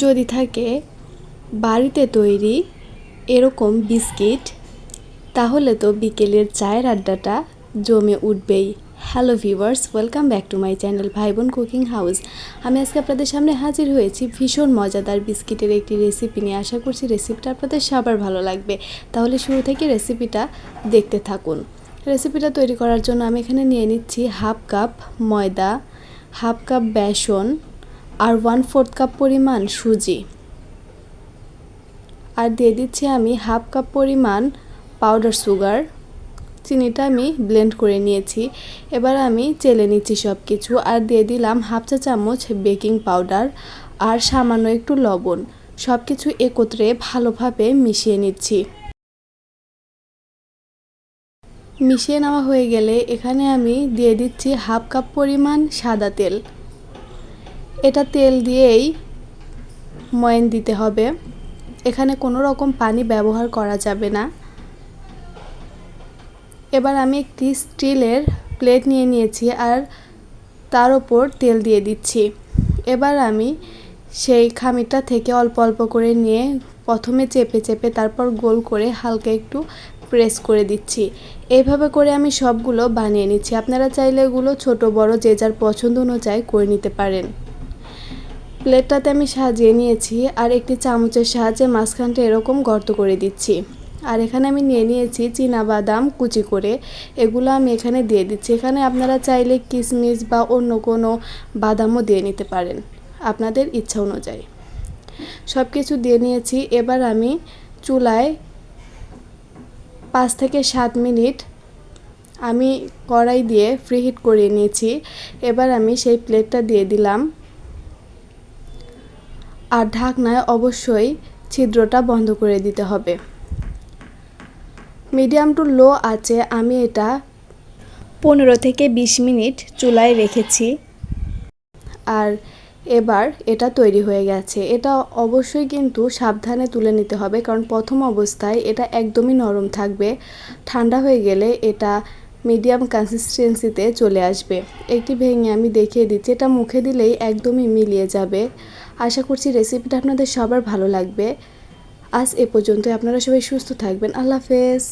যদি থাকে বাড়িতে তৈরি এরকম বিস্কিট, তাহলে তো বিকেলের চায়ের আড্ডাটা জমে উঠবেই। Hello viewers welcome back to my channel ভাই বোন কুকিং হাউস আমি আজকে আপনাদের সামনে হাজির হয়েছি ভীষণ মজাদার বিস্কিটের একটি রেসিপি নিয়ে। আশা করছি রেসিপিটা আপনাদের সবার ভালো লাগবে। তাহলে শুরু থেকে রেসিপিটা দেখতে থাকুন। রেসিপিটা তৈরি করার জন্য আমি এখানে নিয়ে নিচ্ছি হাফ কাপ ময়দা হাফ কাপ বেসন আর ওয়ান ফোর্থ কাপ পরিমাণ সুজি। আর দিয়ে দিচ্ছি আমি হাফ কাপ পরিমাণ পাউডার সুগার চিনিটা আমি ব্লেন্ড করে নিয়েছি। এবার আমি চেলে নিচ্ছি সব কিছু আর দিয়ে দিলাম হাফ চা চামচ বেকিং পাউডার আর সামান্য একটু লবণ। সব কিছু একত্রে ভালোভাবে মিশিয়ে নিচ্ছি। মিশিয়ে নেওয়া হয়ে গেলে এখানে আমি দিয়ে দিচ্ছি হাফ কাপ পরিমাণ সাদা তেল। এটা তেল দিয়েই ময়ন দিতে হবে। এখানে কোনো রকম পানি ব্যবহার করা যাবে না। এবার আমি একটি স্টিলের প্লেট নিয়ে নিয়েছি আর তার ওপর তেল দিয়ে দিচ্ছি। এবার আমি সেই খামিটা থেকে অল্প অল্প করে নিয়ে প্রথমে চেপে চেপে তারপর গোল করে হালকা একটু প্রেস করে দিচ্ছি। এইভাবে করে আমি সবগুলো বানিয়ে নিচ্ছি। আপনারা চাইলে এগুলো ছোট, বড়, যে যার পছন্দ অনুযায়ী করে নিতে পারেন। প্লেটটাতে আমি সাজিয়ে নিয়েছি আর একটি চামচের সাহায্যে মাঝখানটা এরকম গর্ত করে দিচ্ছি। আর এখানে আমি নিয়ে নিয়েছি বাদাম কুচি করে। এগুলো আমি এখানে দিয়ে দিচ্ছি। এখানে আপনারা চাইলে কিশমিশ বা অন্য কোনো বাদামও দিয়ে নিতে পারেন, আপনাদের ইচ্ছা অনুযায়ী। সব কিছু দিয়ে নিয়েছি। এবার আমি চুলায় পাঁচ থেকে সাত মিনিট আমি কড়াই দিয়ে ফ্রি হিট করে নিয়েছি। এবার আমি সেই প্লেটটা দিয়ে দিলাম। আর ঢাকনায় অবশ্যই ছিদ্রটা বন্ধ করে দিতে হবে। মিডিয়াম টু লো আছে, আমি এটা পনেরো থেকে বিশ মিনিট চুলায় রেখেছি। আর এবার এটা তৈরি হয়ে গেছে। এটা অবশ্যই কিন্তু সাবধানে তুলে নিতে হবে, কারণ প্রথম অবস্থায় এটা একদমই নরম থাকবে। ঠান্ডা হয়ে গেলে এটা মিডিয়াম কনসিস্টেন্সিতে চলে আসবে। একটি ভেঙে আমি দেখিয়ে দিচ্ছি, এটা মুখে দিলেই একদমই মিলিয়ে যাবে। আশা করছি রেসিপিটা আপনাদের সবার ভালো লাগবে। আজ এ পর্যন্ত আপনারা সবাই সুস্থ থাকবেন। আল্লাহ হাফেজ।